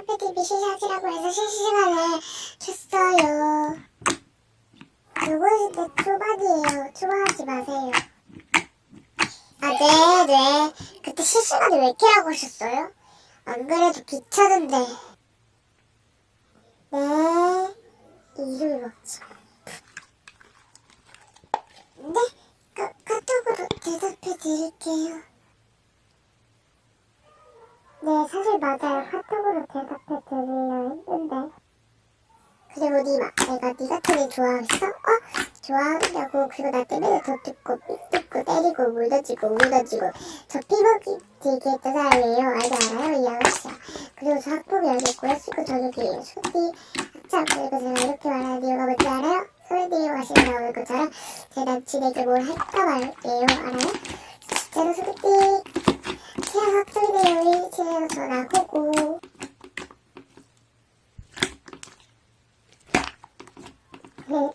서피TV 시사지라고 해서 실시간에 켰어요. 요거 진짜 초반이에요. 좋아하지 마세요. 아, 네, 네. 그때 실시간에 왜 하고 오셨어요? 안 그래도 귀찮은데. 네. 이를 먹지. 네? 카, 카톡으로 대답해 드릴게요. 네, 사실 맞아요. 카톡으로 대답해 드리려 했는데. 그리고 니마, 내가 니 같은 애 좋아하겠어? 어? 좋아하냐고. 그리고 나 때문에 더 듣고, 삐뜯고, 때리고, 물던지고, 물던지고. 저 피먹이 되게 했던 사람이에요. 알지 알아요? 이 아저씨야. 그리고 저 학폭이 알겠고요. 수고 저녁이에요. 수디, 학창. 그리고 제가 이렇게 말하는 이유가 뭔지 알아요? 소리들이 마시고 나오는 것처럼 제 남친에게 뭘 할까 말이에요. 알아요? 진짜로 소개 학생들 우리 집에서 전화하고 네,